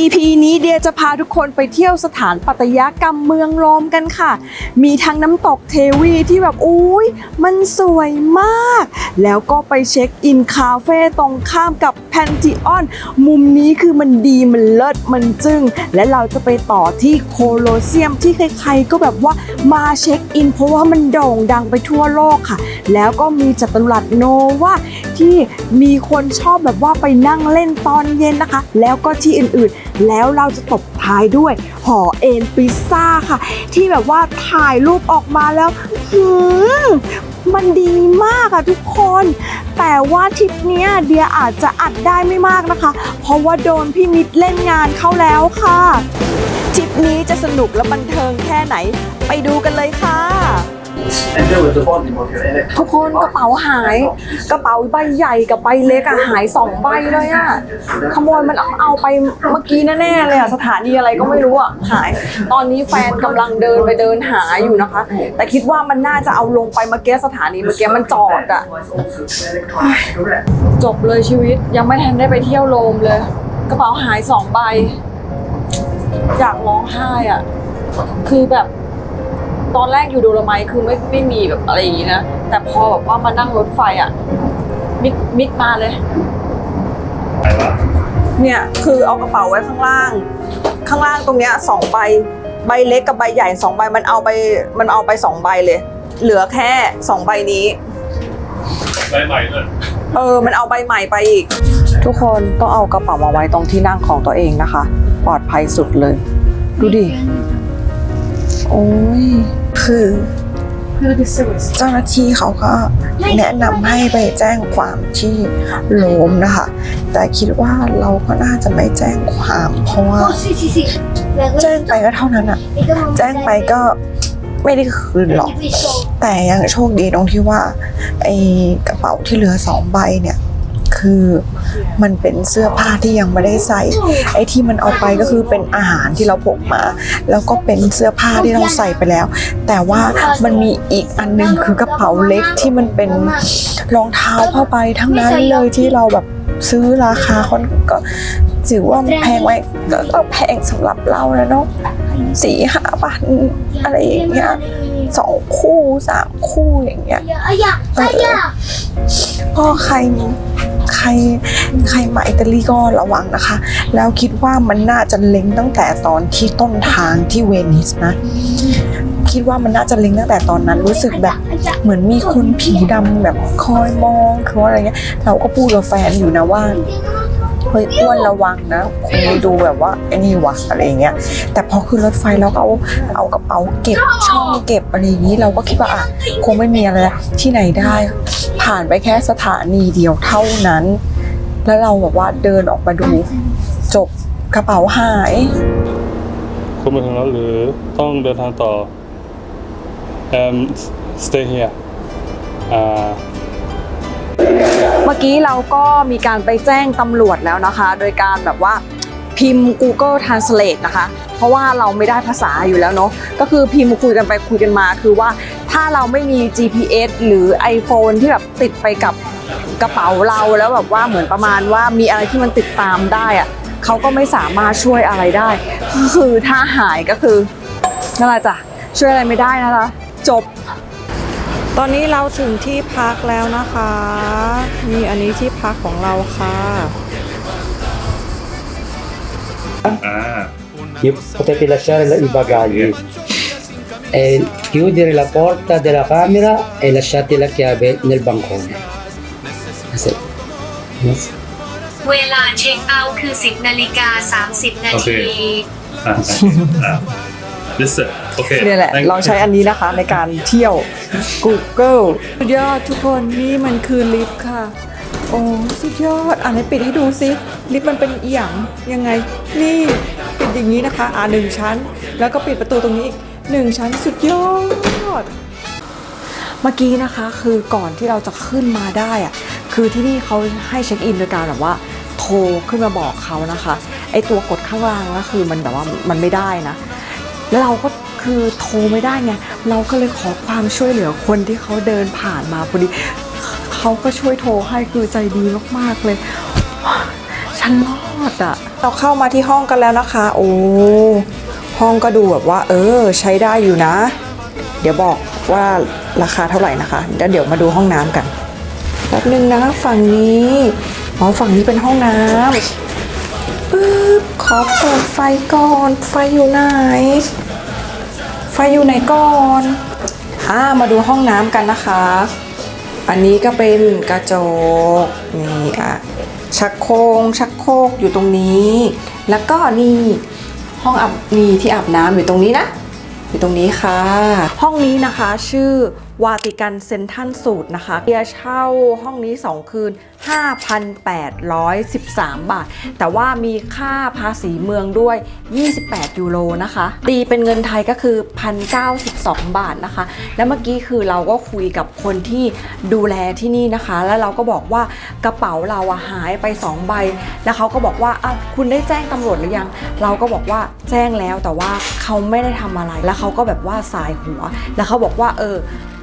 EP นี้เดียจะพาทุกคนไปเที่ยวสถานปัตยกรรมเมืองโรมกันค่ะ มีทั้งน้ำตกเทวีที่แบบอุ้ยมันสวยมาก แล้วก็ไปเช็คอินคาเฟ่ตรงข้ามกับแพนติออน มุมนี้คือมันดีมันเลิศมันจึง้ง และเราจะไปต่อที่โคโลเซียมที่ใครๆก็แบบว่ามาเช็คอิน เพราะว่ามันโด่งดังไปทั่วโลกค่ะ แล้วก็มีจัตุรัสโนวาที่มีคนชอบแบบว่าไปนั่งเล่นตอนเย็นนะคะ แล้วก็ที่อื่นๆ แล้วเราจะตบท้ายด้วยหอเอ็นพิซซ่าค่ะ ที่แบบว่าถ่ายรูปออกมาแล้วหืมมันดีมากอะทุกคน แต่ว่าทริปนี้เดียอาจจะอัดได้ไม่มากนะคะ เพราะว่าโดนพี่มิตรเล่นงานเข้าแล้วค่ะทริปนี้จะสนุกและบันเทิงแค่ไหน ไปดูกันเลยค่ะ ทุกคนกระเป๋าหาย กระเป๋าใบใหญ่กับใบเล็กอะหายสองใบเลยอะขโมยมันเอาเอาไปเมื่อกี้แน่ๆเลยอะสถานีอะไรก็ไม่รู้อะหาย ตอนนี้แฟนกำลังเดินไปเดินหาอยู่นะคะ แต่คิดว่ามันน่าจะเอาลงไปเมื่อกี้สถานีเมื่อกี้มันจอดอะจบเลยชีวิตยังไม่ทันได้ไปเที่ยวโรมเลย กระเป๋าหายสองใบอยากร้องไห้อะคือแบบ ตอนแรกอยู่โดโลไมท์คือไม่ไม่มีแบบอะไรอย่างนี้นะ แต่พอแบบว่ามานั่งรถไฟอะ มิดมิดมาเลย ไปวะเนี่ยคือเอากระเป๋าไว้ข้างล่าง ข้างล่างตรงเนี้ยสองใบใบเล็กกับใบใหญ่สองใบมันเอาไปมันเอาไปสองใบเลย เหลือแค่สองใบนี้ ไปใหม่เลยเออ มันเอาใบใหม่ไปอีก ทุกคนต้องเอากระเป๋ามาไว้ตรงที่นั่งของตัวเองนะคะ ปลอดภัยสุดเลย ดูดิ โอ้ย คือ เจ้าหน้าที่เขาก็แนะนำให้ไปแจ้งความที่โรมนะคะ แต่คิดว่าเราก็น่าจะไม่แจ้งความเพราะว่า Oh, sì, sì, sì. La แจ้งไปก็เท่านั้นอะแจ้งไปก็ไม่ได้คืนหรอก แต่ยังโชคดีตรงที่ว่าไอ้กระเป๋าที่เหลือสองใบเนี่ย คือมันเป็นเสื้อผ้าที่ยังไม่ได้ใส่ ไอ้ที่มันเอาไปก็คือเป็นอาหารที่เราพกมา แล้วก็เป็นเสื้อผ้าที่เราใส่ไปแล้ว แต่ว่ามันมีอีกอันหนึงคือกระเป๋าเล็กที่มันเป็นรองเท้าผ้าใบทั้งนั้นเลยที่เราแบบซื้อราคาค่อนก็ถือว่าแพงไว้ก็ก็แพงสำหรับเราแล้วเนาะสี่ห้าพันอะไรอย่างเงี้ยสองคู่สามคู่อย่างเงี้ย Aia, aia. ก็ใคร ใครใครมาอิตาลีก็ระวังนะคะ แล้วคิดว่ามันน่าจะเล็งตั้งแต่ตอนที่ต้นทางที่เวนิสนะคิดว่ามันน่าจะเล็งตั้งแต่ตอนนั้นรู้สึกแบบเหมือนมีคนผีดำแบบคอยมองคือว่าอะไรเงี้ยเราก็พูดกับแฟนอยู่นะว่า เฮ้ยอ้วนระวังนะคงดูแบบว่าไอ้นี่วะอะไรอย่างเงี้ย แต่พอขึ้นรถไฟแล้วก็เอาเอากระเป๋าเก็บช่องเก็บอะไรอย่างนี้เราก็คิดว่าอะคงไม่มีอะไรที่ไหนได้ ผ่านไปแค่สถานีเดียวเท่านั้น แล้วเราแบบว่าเดินออกมาดูจบกระเป๋าหายคุณมาถึงแล้วหรือต้องเดินทางต่อ um stay here อ่า เมื่อกี้เราก็มีการไปแจ้งตำรวจแล้วนะคะ โดยการแบบว่าพิมพ์ Google Translate นะคะ เพราะว่าเราไม่ได้ภาษาอยู่แล้วเนาะก็คือพิมพ์คุยกันไปคุยกันมา คือว่าถ้าเราไม่มี GPS หรือ iPhone ที่แบบติดไปกับกระเป๋าเราแล้วแบบว่าเหมือนประมาณว่ามีอะไรที่มันติดตามได้อะเขาก็ไม่สามารถช่วยอะไรได้ คือถ้าหายก็คือนั่นแหละจ้ะช่วยอะไรไม่ได้นะคะจบ ตอนนี้เราถึงที่พักแล้วนะคะนี่อันนี้ที่พักของเราค่ะอ่า Io- potete lasciare la- i bagagli e chiudere la porta della camera e lasciate la chiave nel bancone. Sì. เวลาเช็คเอาท์คือ 10นาฬิกา30 นาโอเคทีอ่าอ่า listen โอเคเนี่ยแหละ Thank you เราใช้อันนี้นะคะในการเที่ยว Google สุดยอดทุกคนนี่มันคือลิฟต์ค่ะ โอ้สุดยอดอ่านให้ปิดให้ดูซิ ลิฟต์มันเป็นเอียงยังไง นี่ปิดอย่างนี้นะคะ อ่าหนึ่งชั้น แล้วก็ปิดประตูตรงนี้อีกหนึ่งชั้นสุดยอด เมื่อกี้นะคะคือก่อนที่เราจะขึ้นมาได้อะคือที่นี่เขาให้เช็คอินโดยการแบบว่าโทรขึ้นมาบอกเขานะคะไอตัวกดข้างล่างก็คือมันแบบว่ามันไม่ได้นะ แล้วเราก็ คือโทรไม่ได้ไง เราก็เลยขอความช่วยเหลือคนที่เขาเดินผ่านมาพอดี เขาก็ช่วยโทรให้คือใจดีมากๆเลย ฉันรอดอะเราเข้ามาที่ห้องกันแล้วนะคะ โอ้ ห้องก็ดูแบบว่า เออ ใช้ได้อยู่นะ เดี๋ยวบอกว่าราคาเท่าไหร่นะคะแล้วเดี๋ยวมาดูห้องน้ำกันแป๊บนึงนะฝั่งนี้อ๋อฝั่งนี้เป็นห้องน้ำปึ๊บขอเปิดไฟก่อน ไฟอยู่ไหน อยู่ไหนก่อนอ่ามาดูห้องน้ำกันนะคะ อันนี้ก็เป็นกระจกนี่อะชักโครกชักโครกอยู่ตรงนี้ แล้วก็นี่ห้องอาบนี่ที่อาบน้ำอยู่ตรงนี้นะอยู่ตรงนี้ค่ะ ห้องนี้นะคะชื่อ วาติกันเซนทันสูตรนะคะเบียเช่าห้องนี้ 2 คืน 5,813 บาท แต่ว่ามีค่าภาษีเมืองด้วย 28 ยูโรนะคะ ตีเป็นเงินไทยก็คือ 1,092 บาทนะคะ แล้วเมื่อกี้คือเราก็คุยกับคนที่ดูแลที่นี่นะคะ แล้วเราก็บอกว่ากระเป๋าเราอะหายไป 2 ใบ แล้วเขาก็บอกว่าอะคุณได้แจ้งตำรวจหรือยัง เราก็บอกว่าแจ้งแล้วแต่ว่าเขาไม่ได้ทำอะไร แล้วเขาก็แบบว่าสายหัว แล้วเขาบอกว่าเออ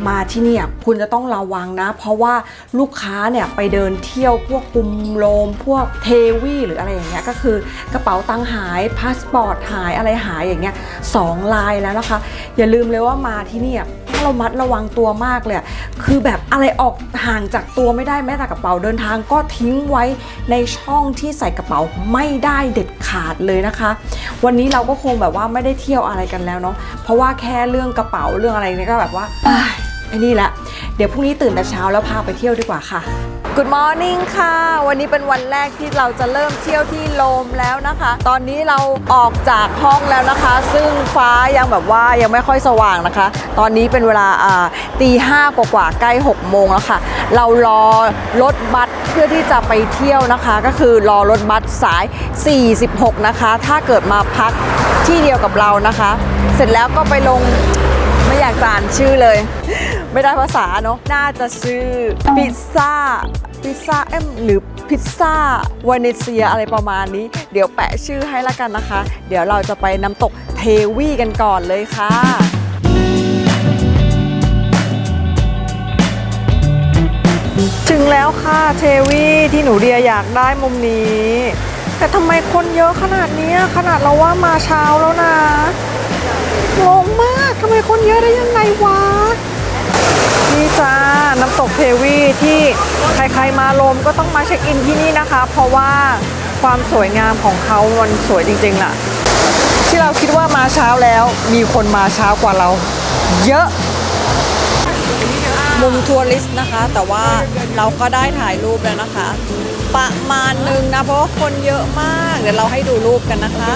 มาที่เนี่ยคุณจะต้องระวังนะ เพราะว่าลูกค้าเนี่ยไปเดินเที่ยวพวกกุมโลม พวกเทวีหรืออะไรอย่างเงี้ยก็คือกระเป๋าตังค์หายพาสปอร์ตหายอะไรหายอย่างเงี้ยสองลายแล้วนะคะ อย่าลืมเลยว่ามาที่เนี่ยต้องระมัดระวังตัวมากเลย คือแบบอะไรออกห่างจากตัวไม่ได้แม้แต่กระเป๋าเดินทางก็ทิ้งไว้ในช่องที่ใส่กระเป๋าไม่ได้เด็ดขาดเลยนะคะ วันนี้เราก็คงแบบว่าไม่ได้เที่ยวอะไรกันแล้วเนาะ เพราะว่าแค่เรื่องกระเป๋าเรื่องอะไรนี่ก็แบบว่า ไอ้นี่แหละ เดี๋ยวพรุ่งนี้ตื่นแต่เช้าแล้วพาไปเที่ยวดีกว่าค่ะ Good morning ค่ะ วันนี้เป็นวันแรกที่เราจะเริ่มเที่ยวที่โลมแล้วนะคะ ตอนนี้เราออกจากห้องแล้วนะคะ ซึ่งฟ้ายังแบบว่ายังไม่ค่อยสว่างนะคะ ตอนนี้เป็นเวลาตีห้ากว่าๆใกล้ 6 โมงแล้วค่ะ เรารอรถบัสเพื่อที่จะไปเที่ยวนะคะ ก็คือรอรถบัสสาย 46 นะคะ ถ้าเกิดมาพักที่เดียวกับเรานะคะ เสร็จแล้วก็ไปลงไม่อยากจานชื่อเลย ไม่ได้ภาษาเนาะน่าจะชื่อพิซซ่าพิซซ่าเอ็มหรือพิซซ่าวาเนเซียอะไรประมาณนี้ เดี๋ยวแปะชื่อให้ละกันนะคะ เดี๋ยวเราจะไปน้ำตกเทวีกันก่อนเลยค่ะถึงแล้วค่ะเทวีที่หนูเดียอยากได้มุมนี้ แต่ทำไมคนเยอะขนาดนี้ขนาดเราว่ามาเช้าแล้วนะงงมากทำไมคนเยอะได้ยังไงวะ นี่จ้าน้ำตกเทวีที่ใครๆมาลมก็ต้องมาเช็คอินที่นี่นะคะ เพราะว่าความสวยงามของเขามันสวยจริงๆล่ะที่เราคิดว่ามาเช้าแล้วมีคนมาเช้ากว่าเรา เยอะ มุมทัวริสต์นะคะ แต่ว่าเราก็ได้ถ่ายรูปแล้วนะคะ ประมาณนึงนะ เพราะว่าคนเยอะมาก เดี๋ยวเราให้ดูรูปกันนะคะ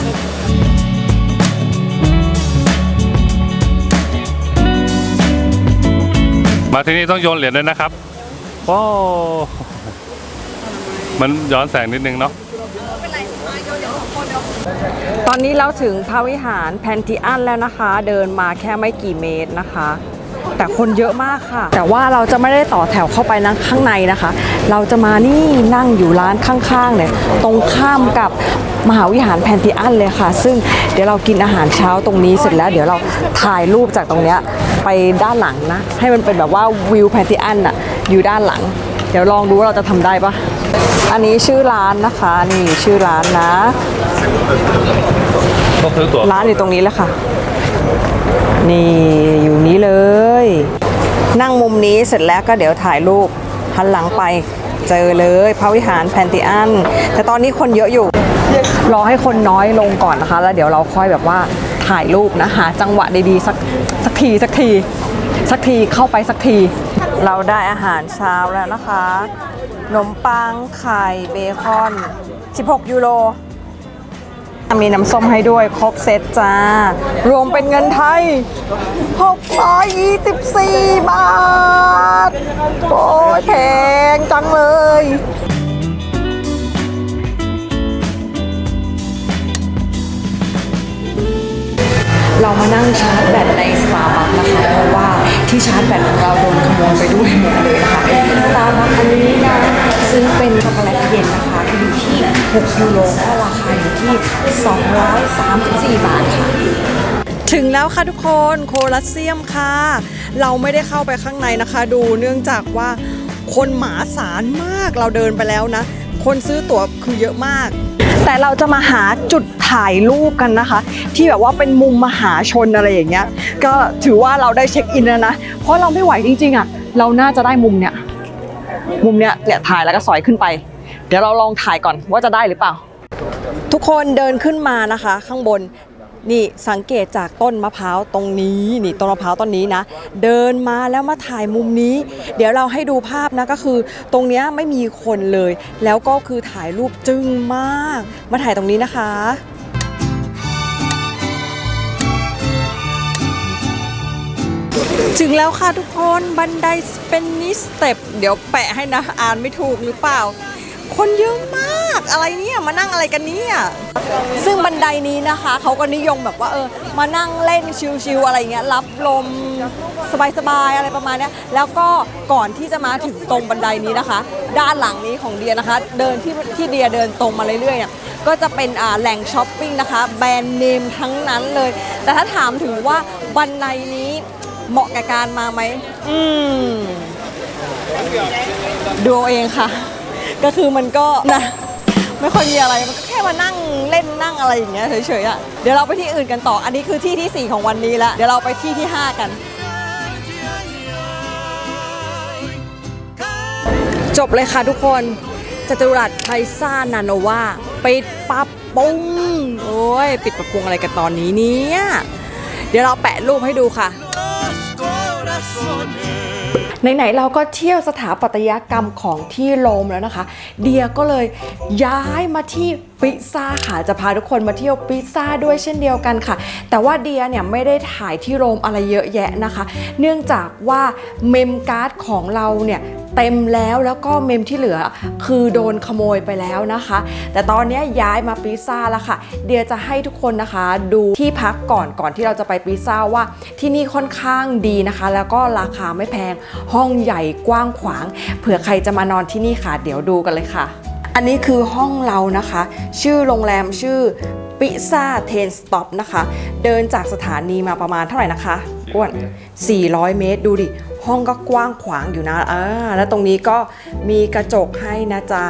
มาที่นี่ต้องโยนเหรียญด้วยนะครับโอ้มันย้อนแสงนิดนึงเนาะตอนนี้เราถึงพระวิหารแพนทิอันแล้วนะคะ เดินมาแค่ไม่กี่เมตรนะคะ แต่คนเยอะมากค่ะ แต่ว่าเราจะไม่ได้ต่อแถวเข้าไปนะข้างในนะคะ เราจะมานี่นั่งอยู่ร้านข้างๆเนี่ยตรงข้ามกับมหาวิหารแพนติอันเลยค่ะ ซึ่งเดี๋ยวเรากินอาหารเช้าตรงนี้เสร็จแล้ว เดี๋ยวเราถ่ายรูปจากตรงเนี้ยไปด้านหลังนะ ให้มันเป็นแบบว่าวิวแพนติอันอะอยู่ด้านหลัง เดี๋ยวลองดูว่าเราจะทำได้ปะอันนี้ชื่อร้านนะคะ นี่ชื่อร้านนะต้องซื้อตั๋วร้านอยู่ตรงนี้แหละค่ะ นี่อยู่นี้เลย นั่งมุมนี้เสร็จแล้วก็เดี๋ยวถ่ายรูปหันหลังไปเจอเลยพระวิหารแพนติอัน แต่ตอนนี้คนเยอะอยู่ รอให้คนน้อยลงก่อนนะคะ แล้วเดี๋ยวเราค่อยแบบว่าถ่ายรูปนะหาจังหวะดีๆสักสักทีสักที สักทีเข้าไปสักที เราได้อาหารเช้าแล้วนะคะขนมปังไข่เบคอน 16 ยูโร มีน้ำส้มให้ด้วยครบเซตจ้า รวมเป็นเงินไทย 624 บาท โอ้ยแพงจังเลยเรามานั่งชาร์จแบตในสตาร์บัคนะคะเพราะว่า ที่ชาร์จแบตของเราโดนขโมยไปด้วยหมดเลยนะคะตาร์บัคอันนี้นะซื้อเป็นช็อกโกแลตเย็นนะคะอยู่ที่ 6 ยูโรก็ราคาอยู่ที่ 234 บาทค่ะถึงแล้วค่ะทุกคนโคลัสเซียมค่ะ เราไม่ได้เข้าไปข้างในนะคะ ดูเนื่องจากว่าคนหมาศาลมากเราเดินไปแล้วนะ คนซื้อตั๋วคือเยอะมาก แต่เราจะมาหาจุดถ่ายรูปกันนะคะ ที่แบบว่าเป็นมุมมหาชนอะไรอย่างเงี้ยก็ถือว่าเราได้เช็คอินแล้วนะเพราะเราไม่ไหวจริงๆอะเราน่าจะได้มุมเนี้ยมุมเนี้ยเนี่ยถ่ายแล้วก็สอยขึ้นไป เดี๋ยวเราลองถ่ายก่อนว่าจะได้หรือเปล่า ทุกคนเดินขึ้นมานะคะ ข้างบน นี่สังเกตจากต้นมะพร้าวตรงนี้นี่ต้นมะพร้าวต้นนี้นะ เดินมาแล้วมาถ่ายมุมนี้ เดี๋ยวเราให้ดูภาพนะก็คือ ตรงเนี้ยไม่มีคนเลย แล้วก็คือถ่ายรูปจึ้งมาก มาถ่ายตรงนี้นะคะถึงแล้วค่ะทุกคนบันไดเป็นนิสเต็ปเดี๋ยวแปะให้นะอ่านไม่ถูกหรือเปล่า คนเยอะมากอะไรเนี่ยมานั่งอะไรกันเนี่ยซึ่งบันไดนี้นะคะ เขาก็นิยมแบบว่าเออมานั่งเล่นชิลๆอะไรเงี้ยรับลมสบายๆอะไรประมาณเนี้ยแล้วก็ก่อนที่จะมาถึงตรงบันไดนี้นะคะ ด้านหลังนี้ของเดียนะคะ เดินที่ที่เดียเดินตรงมาเรื่อยๆเนี่ยก็จะเป็นอ่าแหล่งช้อปปิ้งนะคะ แบรนด์เนมทั้งนั้นเลย แต่ถ้าถามถึงว่าบันไดนี้เหมาะกับการมาไหมอืมดูเองค่ะ ก็คือมันก็นะไม่ค่อยมีอะไรมันก็แค่มานั่งเล่นนั่งอะไรอย่างเงี้ยเฉยๆอะเดี๋ยวเราไปที่อื่นกันต่ออันนี้คือที่ที่ 4 ของวันนี้แล้วเดี๋ยวเราไปที่ที่ 5 กัน จบเลยค่ะทุกคนจัตุรัสไพซ่านาโนวาปิดปับปรุงโอ้ยปิดปรับปรุงอะไรกันตอนนี้เนี่ยเดี๋ยวเราแปะรูปให้ดูค่ะ ไหนๆเราก็เที่ยวสถาปัตยกรรมของที่โรมแล้วนะคะ เดียก็เลยย้ายมาที่ปิซ่าค่ะจะพาทุกคนมาเที่ยวปิซ่าด้วยเช่นเดียวกันค่ะ แต่ว่าเดียเนี่ยไม่ได้ถ่ายที่โรมอะไรเยอะแยะนะคะ เนื่องจากว่าเมมการ์ดของเราเนี่ย เต็มแล้วแล้วก็เมมที่เหลือคือโดนขโมยไปแล้วนะคะ แต่ตอนนี้ย้ายมาปิซ่าแล้วค่ะ เดียจะให้ทุกคนนะคะ ดูที่พักก่อนก่อนที่เราจะไปปิซ่าว่าที่นี่ค่อนข้างดีนะคะ แล้วก็ราคาไม่แพงห้องใหญ่กว้างขวาง เผื่อใครจะมานอนที่นี่ค่ะ เดี๋ยวดูกันเลยค่ะ อันนี้คือห้องเรานะคะ ชื่อโรงแรมชื่อปิซ่าเทนสต็อปนะคะ เดินจากสถานีมาประมาณเท่าไหร่นะคะอ้วน400 เมตรดูดิ ห้องก็กว้างขวางอยู่นะอ่าแล้วตรงนี้ก็มีกระจกให้นะจ๊ะ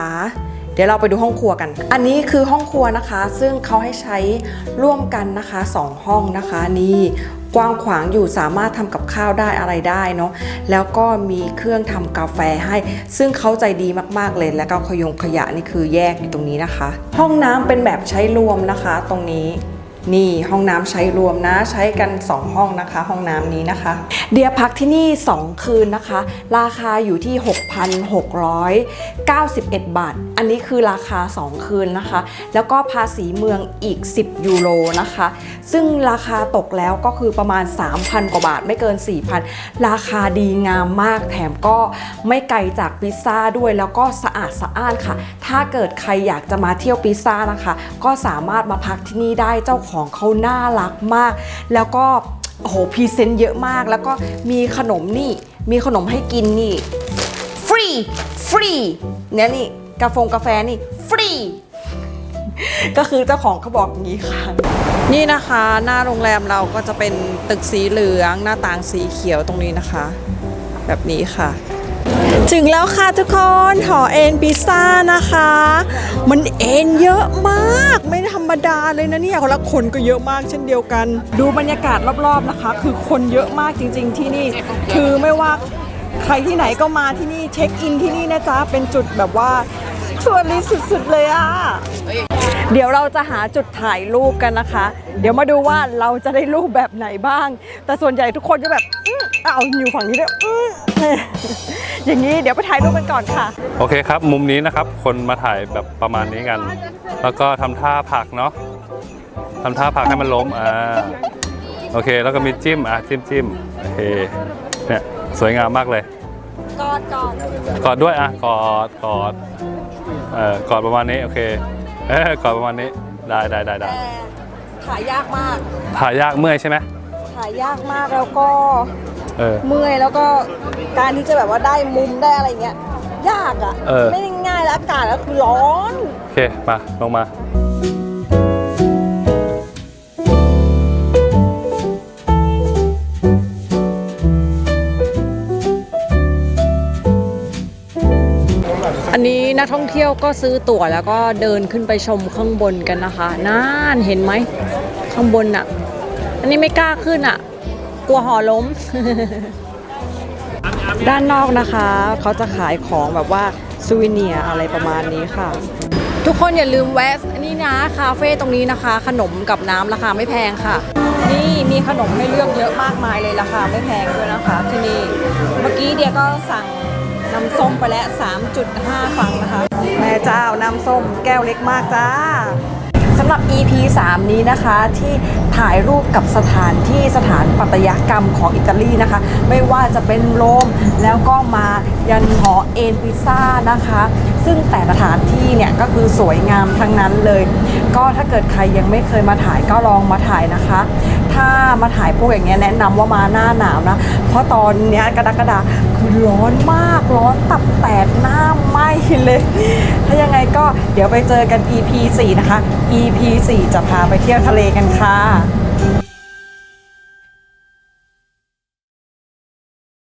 เดี๋ยวเราไปดูห้องครัวกัน อันนี้คือห้องครัวนะคะ ซึ่งเขาให้ใช้ร่วมกันนะคะสองห้องนะคะนี่กว้างขวางอยู่สามารถทำกับข้าวได้อะไรได้เนาะแล้วก็มีเครื่องทำกาแฟให้ ซึ่งเขาใจดีมากๆเลย แล้วก็ขยงขยะนี่คือแยกอยู่ตรงนี้นะคะ ห้องน้ำเป็นแบบใช้รวมนะคะ ตรงนี้ นี่ห้องน้ำใช้รวมนะใช้กัน 2 ห้องนะคะ ห้องน้ำนี้นะคะ เดียพักที่นี่ 2 คืนนะคะ ราคาอยู่ที่ 6,691 บาท อันนี้คือราคา 2 คืนนะคะ แล้วก็ภาษีเมืองอีก 10 ยูโรนะคะ ซึ่งราคาตกแล้วก็คือประมาณ 3,000 กว่าบาทไม่เกิน 4,000 ราคาดีงามมากแถมก็ไม่ไกลจากพิซซ่าด้วยแล้วก็สะอาดสะอ้านค่ะ ถ้าเกิดใครอยากจะมาเที่ยวพิซซ่านะคะ ก็สามารถมาพักที่นี่ได้เจ้าของของเขาน่ารักมาก แล้วก็โอ้โหพรีเซนต์เยอะมาก แล้วก็มีขนมนี่ มีขนมให้กินนี่ ฟรี ฟรีเนี่ยนี่กาแฟกาแฟนี่ ฟรี ก็คือเจ้าของเขาบอกอย่างนี้ค่ะ นี่นะคะ หน้าโรงแรมเราก็จะเป็นตึกสีเหลือง หน้าต่างสีเขียวตรงนี้นะคะ แบบนี้ค่ะ ถึงแล้วค่ะทุกคนหอเอ็นพิซซ่านะคะ มันเอ็นเยอะมาก ไม่ธรรมดาเลยนะเนี่ยแล้วคนก็เยอะมากเช่นเดียวกัน ดูบรรยากาศรอบๆนะคะ คือคนเยอะมากจริง ๆ ที่นี่ คือไม่ว่าใครที่ไหนก็มาที่นี่เช็คอินที่นี่นะจ๊ะ เป็นจุดแบบว่าส่วนลิสุดๆเลยอะ เดี๋ยวเราจะหาจุดถ่ายรูปกันนะคะ เดี๋ยวมาดูว่าเราจะได้รูปแบบไหนบ้าง แต่ส่วนใหญ่ทุกคนจะแบบ เอาอยู่ฝั่งนี้ด้วยอื้ออย่างนี้เดี๋ยวไปถ่ายรูปกันก่อนค่ะ โอเคครับ มุมนี้นะครับ คนมาถ่ายแบบประมาณนี้กัน แล้วก็ทำท่าผลักเนาะทำท่าผลักให้มันล้มอ่าโอเค แล้วก็มีจิ้มอะจิ้มจิ้มโอเคเนี่ยสวยงามมากเลย กอดก่อนกอดด้วยอะกอดกอดเอ่อกอดประมาณนี้โอเคเออกอดประมาณนี้ได้ได้ได้ได้แต่ถ่ายยากมาก ถ่ายยากเมื่อยใช่ไหมถ่ายยากมากแล้วก็ เออเมื่อยแล้วก็การที่จะแบบว่าได้มุมได้อะไรเงี้ยยากอะเออ ไม่ได้ง่ายแล้วอากาศแล้วคือร้อน โอเค มาลงมา อันนี้นนักท่องเที่ยวก็ซื้อตั๋วแล้วก็เดินขึ้นไปชมข้างบนกันนะคะน่านเห็นไหมข้างบนน่ะ อันนี้ไม่กล้าขึ้นอะ กลัวหอล้ม ด้านนอกนะคะ เขาจะขายของแบบว่าซูวิเนียอะไรประมาณนี้ค่ะ ทุกคนอย่าลืมแวะนี่นะคาเฟ่ตรงนี้นะคะ ขนมกับน้ำราคาไม่แพงค่ะ นี่มีขนมให้เลือกเยอะมากมายเลยราคาไม่แพงด้วยนะคะ ที่นี่เมื่อกี้เดียก็สั่งน้ำส้มไปแล้ว 3.5 ฟังนะคะ แม่เจ้าน้ำส้มแก้วเล็กมากจ้าำหรับ EP 3 นี้นะคะที่ถ่ายรูปกับสถานที่สถานปัตยกรรมของอิตาลีนะคะ ไม่ว่าจะเป็นโรมแล้วก็มายันหอเอ็นพิซ่านะคะ ซึ่งแต่ละสถานที่เนี่ยก็คือสวยงามทั้งนั้นเลย ก็ถ้าเกิดใครยังไม่เคยมาถ่ายก็ลองมาถ่ายนะคะ ถ้ามาถ่ายพวกอย่างเงี้ยแนะนำว่ามาหน้าหนาวนะ เพราะตอนเนี้ยกรกฎาคือ ร้อนมากร้อนตับแตกหน้าไหมเลย ถ้ายังไงก็เดี๋ยวไปเจอกัน EP 4 นะคะ EP 4 จะพาไปเที่ยวทะเลกันค่ะ